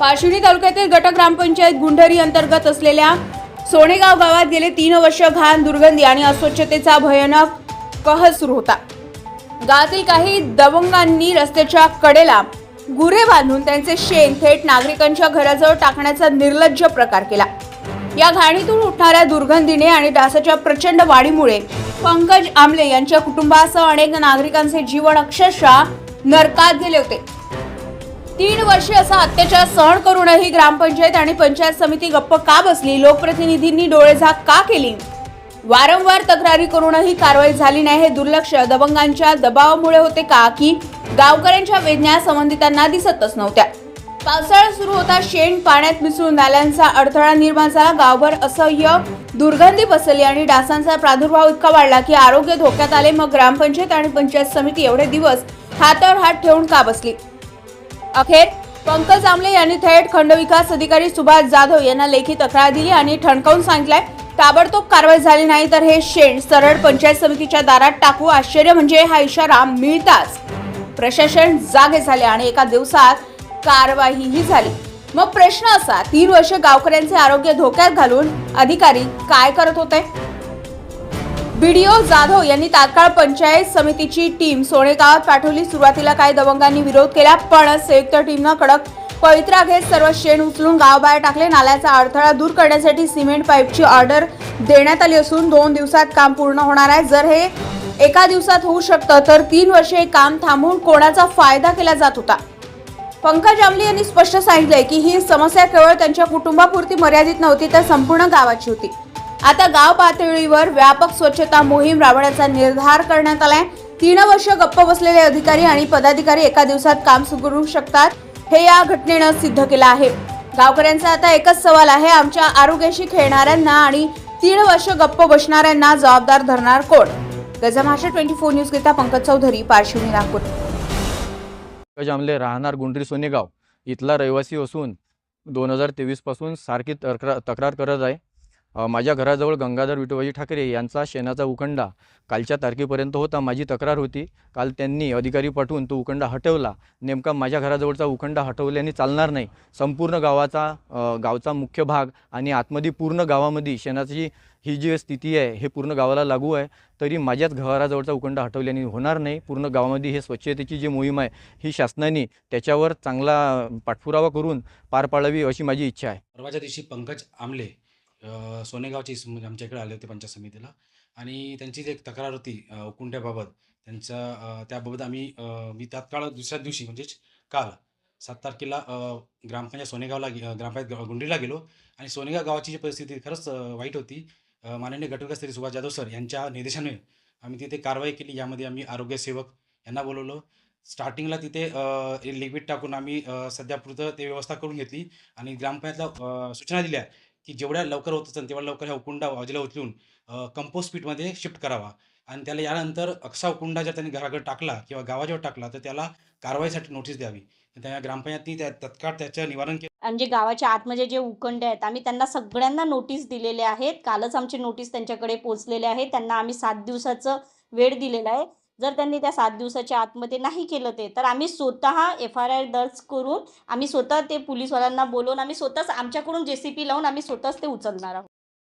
पारशिवनी तालुक्यातील गट ग्रामपंचायत गुंढरी अंतर्गत असलेल्या सोनेगाव गावात गेले तीन वर्ष घाण दुर्गंधी आणि अस्वच्छतेचा भयानक कहर सुरू होता. गावातील काही दबंगांनी रस्त्याच्या कडेला गुरे बांधून त्यांचे शेण थेट नागरिकांच्या घराजवळ टाकण्याचा निर्लज्ज प्रकार केला. या घाणीतून उठणाऱ्या दुर्गंधीने आणि डासाच्या प्रचंड वाढीमुळे पंकज आमले यांच्या कुटुंबासह अनेक नागरिकांचे जीवन अक्षरशः नरकात गेले होते. तीन वर्षे असा अत्याचार सहन करूनही ग्रामपंचायत आणि पंचायत समिती गप्प का बसली? लोकप्रतिनिधींनी डोळेझाक का केली? वारंवार तक्रारी करूनही कारवाई झाली नाही हे दुर्लक्ष. दबंगांच्या दबावामुळे होते का की गावकऱ्यांच्या वेदना संबंधितांना दिसतच नव्हत्या. पावसाळा सुरू होता शेण पाण्यात मिसळून नाल्यांचा अडथळा निर्माण झाला. गावभर असह्य दुर्गंधी पसरली आणि डासांचा प्रादुर्भाव इतका वाढला की आरोग्य धोक्यात आले. मग ग्रामपंचायत आणि पंचायत समिती एवढे दिवस हातावर हात ठेवून का बसली? अखेर पंकज आमले यांनी थेट खंडविकास अधिकारी सुभाष जाधव यांना लेखी तक्रार दिली आणि ठणकावून सांगितलंय ताबडतोब कारवाई झाली नाही तर हे शेण सरळ पंचायत समितीच्या दारात टाकू. आश्चर्य म्हणजे हा इशारा मिळताच. प्रशासन जागे झाले आणि एका दिवसात कारवाईही झाली. मग प्रश्न असा तीन वर्ष गावकऱ्यांचे आरोग्य धोक्यात घालून अधिकारी काय करत होते? बीडीओ जाधव यांनी तात्काळ पंचायत समितीची टीम सोनेगावात पाठवली. सुरुवातीला काही दबंगांनी विरोध केला पण संयुक्त टीमनं कडक पवित्रा घेत सर्व शेण उचलून गावाबाहेर टाकले. नाल्याचा अडथळा दूर करण्यासाठी सिमेंट पाईपची ऑर्डर देण्यात आली असून दोन दिवसात काम पूर्ण होणार आहे. जर हे एका दिवसात होऊ शकतं तर तीन वर्षे हे काम थांबवून कोणाचा फायदा केला जात होता? पंकज आमले यांनी स्पष्ट सांगितलंय की ही समस्या केवळ त्यांच्या कुटुंबापुरती मर्यादित नव्हती तर संपूर्ण गावाची होती. आता गाव पातळीवर व्यापक स्वच्छता मोहीम राबवण्याचा निर्धार करण्यात आलाय. तीन वर्ष गप्प बसलेले अधिकारी आणि पदाधिकारी एका दिवसात काम सुरू करू शकतात हे या घटनेनं सिद्ध केलं आहे. गावकऱ्यांचा आता एकच सवाल आहे आमच्या आरोग्याशी खेळणाऱ्यांना आणि तीन वर्ष गप्प बसणाऱ्यांना जबाबदार धरणार कोण? गजमाशा ट्वेंटी फोर न्यूज करिता पंकज चौधरी पार्श्वनी नागपूर. आमले राहणार गुंडरी सोनेगाव. इथला रहिवासी असून दोन हजार तेवीसपासून सारखी तक्रार तक्रार करत आहे. माझ्या घराजवळ गंगाधर विठोबाजी ठाकरे यांचा शेणाचा उखंडा कालच्या तारखेपर्यंत होता माझी तक्रार होती. काल त्यांनी अधिकारी पाठवून तो उखंडा हटवला. नेमका माझ्या घराजवळचा उखंडा हटवल्याने चालणार नाही. संपूर्ण गावाचा गावचा मुख्य भाग आणि आतमध्ये पूर्ण गावामध्ये शेणाची ही जी स्थिती आहे हे पूर्ण गावाला लागू आहे. तरी माझ्याच घराजवळचा उखंडा हटवल्याने होणार नाही. पूर्ण गावामध्ये हे स्वच्छतेची जी मोहीम आहे ही शासनाने त्याच्यावर चांगला पाठपुरावा करून पार पाडावी अशी माझी इच्छा आहे. परवाच्या दिवशी पंकज आमले अ, सोनेगावचे इस- म्हणजे आमच्या इकडे आले होते पंचायत समितीला. आणि त्यांची जी एक तक्रार होती अ, उकुंड्याबाबत त्यांचा अ, त्याबाबत आम्ही अ, मी तात्काळ दुसऱ्या दिवशी म्हणजेच काल सात तारखेला अ, ग्रामपंचायत सोनेगावला गे- अ, ग्रामपंचायत ग- गुंडीला गेलो. आणि सोनेगाव गावाची जी परिस्थिती खरंच अ, वाईट होती. अ, माननीय गटविकास तरी सुभाष जाधव सर यांच्या निर्देशाने आम्ही तिथे कारवाई केली. यामध्ये आम्ही आरोग्यसेवक यांना बोलवलं. स्टार्टिंगला तिथे लिक्विड टाकून आम्ही अ, सध्यापुरतं ते व्यवस्था करून घेतली. आणि ग्रामपंचायतला अ, सूचना दिल्या की जेवढ्या लवकर होत असेल तेवढ्या लवकर ह्या उकुंडा बाजूला उचलून कंपोस्ट पीठमध्ये शिफ्ट करावा. आणि त्याला यानंतर अक्सा उकुंडा जर त्यांनी घराकडे टाकला किंवा गावाजवळ टाकला तर त्याला कारवाईसाठी नोटीस द्यावी. त्या ग्रामपंचायतनी त्या तत्काळ त्याचं निवारण केलं. म्हणजे गावाच्या आतमध्ये जे उकंडे आहेत आम्ही त्यांना सगळ्यांना नोटीस दिलेले आहेत. कालच आमची नोटीस त्यांच्याकडे पोहोचलेले आहे त्यांना आम्ही सात दिवसाचं वेळ दिलेला आहे. जर त्यांनी त्या सात दिवसाच्या आतमध्ये नाही केलं ते तर आम्ही स्वतः एफ आर आय आर दर्ज करून आम्ही स्वतः ते पोलीसवाल्यांना बोलवून आम्ही स्वतःच आमच्याकडून जे सी पी लावून आम्ही स्वतःच ते उचलणार आहोत.